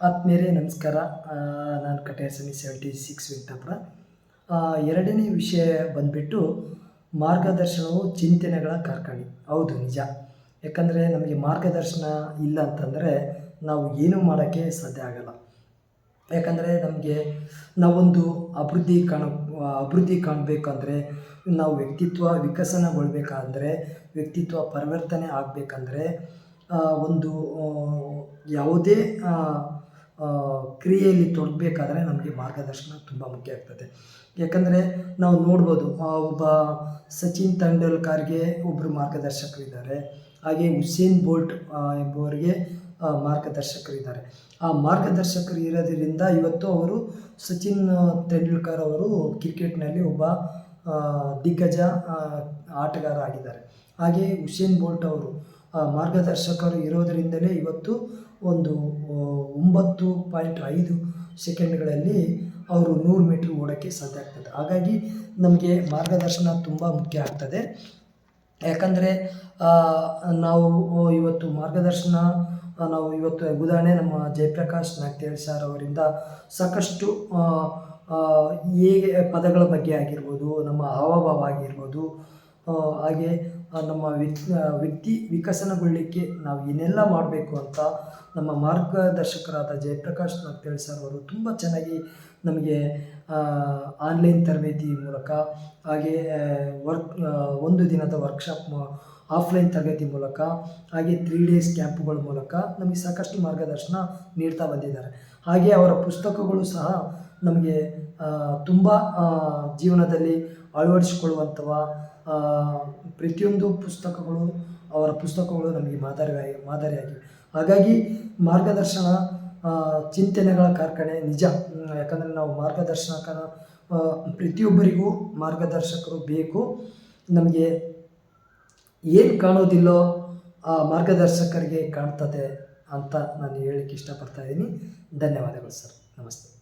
ಆತ್ಮೀಯರೇ, ನಮಸ್ಕಾರ. ನಾನು ಕಟೇರ್ ಸಮಿ ಸೆವೆಂಟಿ ಸಿಕ್ಸ್ ವೆಂಕಟಾಪುರ ಎರಡನೇ ವಿಷಯ ಬಂದ್ಬಿಟ್ಟು ಮಾರ್ಗದರ್ಶನವು ಚಿಂತನೆಗಳ ಕಾರ್ಖಾನೆ. ಹೌದು, ನಿಜ. ಯಾಕಂದರೆ ನಮಗೆ ಮಾರ್ಗದರ್ಶನ ಇಲ್ಲ ಅಂತಂದರೆ ನಾವು ಏನೂ ಮಾಡೋಕ್ಕೆ ಸಾಧ್ಯ ಆಗಲ್ಲ. ಯಾಕಂದರೆ ನಮಗೆ ನಾವೊಂದು ಅಭಿವೃದ್ಧಿ ಕಾಣ ಅಭಿವೃದ್ಧಿ ಕಾಣಬೇಕಂದ್ರೆ, ನಾವು ವ್ಯಕ್ತಿತ್ವ ವಿಕಸನಗೊಳ್ಬೇಕಂದ್ರೆ, ವ್ಯಕ್ತಿತ್ವ ಪರಿವರ್ತನೆ ಆಗಬೇಕಂದ್ರೆ ಒಂದು ಯಾವುದೇ ಕ್ರಿಯೆಯಲ್ಲಿ ತೊಡಗಬೇಕಾದ್ರೆ ನಮಗೆ ಮಾರ್ಗದರ್ಶನ ತುಂಬ ಮುಖ್ಯ ಆಗ್ತದೆ. ಯಾಕಂದರೆ ನಾವು ನೋಡ್ಬೋದು ಒಬ್ಬ ಸಚಿನ್ ತೆಂಡೂಲ್ಕರ್ಗೆ ಒಬ್ಬರು ಮಾರ್ಗದರ್ಶಕರಿದ್ದಾರೆ. ಹಾಗೆ ಹುಸೇನ್ ಬೋಲ್ಟ್ ಎಂಬುವರಿಗೆ ಮಾರ್ಗದರ್ಶಕರಿದ್ದಾರೆ. ಆ ಮಾರ್ಗದರ್ಶಕರು ಇರೋದ್ರಿಂದ ಇವತ್ತು ಅವರು ಸಚಿನ್ ತೆಂಡೂಲ್ಕರ್ ಅವರು ಕ್ರಿಕೆಟ್ನಲ್ಲಿ ಒಬ್ಬ ದಿಗ್ಗಜ ಆಟಗಾರ ಆಗಿದ್ದಾರೆ. ಹಾಗೆ ಹುಸೇನ್ ಬೋಲ್ಟ್ ಅವರು ಮಾರ್ಗದರ್ಶಕರು ಇರೋದರಿಂದಲೇ ಇವತ್ತು ಒಂದು ಒಂಬತ್ತು ಪಾಯಿಂಟ್ ಐದು ಸೆಕೆಂಡ್ಗಳಲ್ಲಿ ಅವರು ನೂರು ಮೀಟ್ರ್ ಓಡೋಕ್ಕೆ ಸಾಧ್ಯ ಆಗ್ತದೆ. ಹಾಗಾಗಿ ನಮಗೆ ಮಾರ್ಗದರ್ಶನ ತುಂಬ ಮುಖ್ಯ ಆಗ್ತದೆ. ಯಾಕಂದರೆ ನಾವು ಇವತ್ತು ಮಾರ್ಗದರ್ಶನ, ನಾವು ಇವತ್ತು ಉದಾಹರಣೆ ನಮ್ಮ ಜಯಪ್ರಕಾಶ್ ನಾಗ್ತೇಳ್ ಸರ್ ಅವರಿಂದ ಸಾಕಷ್ಟು ಹೇಗೆ ಪದಗಳ ಬಗ್ಗೆ ಆಗಿರ್ಬೋದು, ನಮ್ಮ ಹಾವಭಾವ ಆಗಿರ್ಬೋದು ಹಾಗೆ ನಮ್ಮ ವ್ಯಕ್ತಿ ವಿಕಸನಗೊಳ್ಳಲಿಕ್ಕೆ ನಾವು ಏನೆಲ್ಲ ಮಾಡಬೇಕು ಅಂತ ನಮ್ಮ ಮಾರ್ಗದರ್ಶಕರಾದ ಜಯಪ್ರಕಾಶ್ ನಾಗ್ತೇಳ್ ಸರ್ ಅವರು ತುಂಬ ಚೆನ್ನಾಗಿ ನಮಗೆ ಆನ್ಲೈನ್ ತರಬೇತಿ ಮೂಲಕ ಹಾಗೆ ವರ್ಕ್ ಒಂದು ದಿನದ ವರ್ಕ್ಶಾಪ್ ಆಫ್ಲೈನ್ ತರಬೇತಿ ಮೂಲಕ ಹಾಗೆ ತ್ರೀ ಡೇಸ್ ಕ್ಯಾಂಪ್ಗಳ ಮೂಲಕ ನಮಗೆ ಸಾಕಷ್ಟು ಮಾರ್ಗದರ್ಶನ ನೀಡ್ತಾ ಬಂದಿದ್ದಾರೆ. ಹಾಗೆ ಅವರ ಪುಸ್ತಕಗಳು ಸಹ ನಮಗೆ ತುಂಬ ಜೀವನದಲ್ಲಿ ಅಳವಡಿಸಿಕೊಳ್ಳುವಂಥವ ಪ್ರತಿಯೊಂದು ಪುಸ್ತಕಗಳು ಅವರ ಪುಸ್ತಕಗಳು ನಮಗೆ ಮಾದರಿಯಾಗಿ ಮಾದರಿಯಾಗಿವೆ. ಹಾಗಾಗಿ ಮಾರ್ಗದರ್ಶನ ಚಿಂತನೆಗಳ ಕಾರ್ಖಾನೆ ನಿಜ. ಯಾಕಂದರೆ ನಾವು ಮಾರ್ಗದರ್ಶಕನ ಆ, ಪ್ರತಿಯೊಬ್ಬರಿಗೂ ಮಾರ್ಗದರ್ಶಕರು ಬೇಕು. ನಮಗೆ ಏನು ಕಾಣೋದಿಲ್ಲೋ ಆ ಮಾರ್ಗದರ್ಶಕರಿಗೆ ಕಾಣ್ತದೆ ಅಂತ ನಾನು ಹೇಳಲಿಕ್ಕೆ ಇಷ್ಟಪಡ್ತಾ ಇದ್ದೀನಿ. ಧನ್ಯವಾದಗಳು ಸರ್. ನಮಸ್ತೆ.